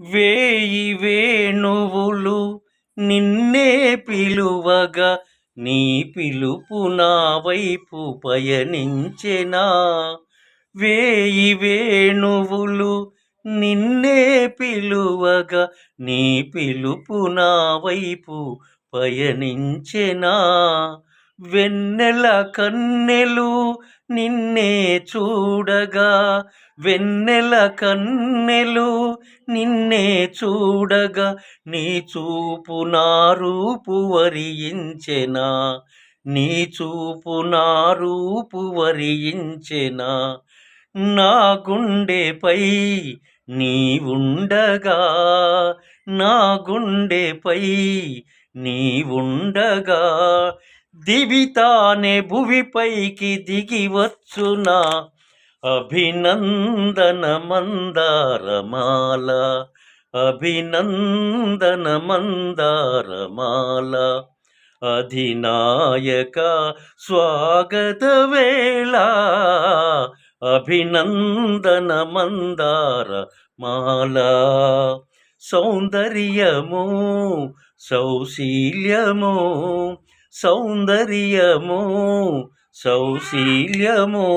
వేయి వేణువులు నిన్నే పిలువగా నీ పిలుపు నా వైపు పయనించెనా. వేయి వేణువులు నిన్నే పిలువగా నీ పిలుపు నా వైపు పయనించెనా. వెన్నెల కన్నెలు నిన్నే చూడగా వెన్నెల కన్నెలు నిన్నే చూడగా నీ చూపు నా రూపు వరించెనా నీ చూపు నా రూపు వరించెనా నా గుండెపై నీ ఉండగా నా గుండెపై నీ ఉండగా దివితానే భువిపైకి దిగివచ్చునా అభినందన మందారమాల అభినందన మందారమాల అధినాయక స్వాగత వేళ అభినందన మందార మాల సౌందర్యము సౌశీల్యము సౌందర్యము సౌశీల్యము.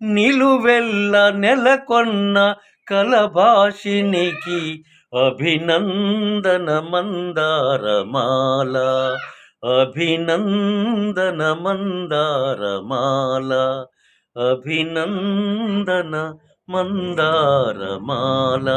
నిలువెల్ల నెలకొన్న కలభాషినికి అభినందన మందారమాల అభినందన మందారమాల అభినందన మందారమాల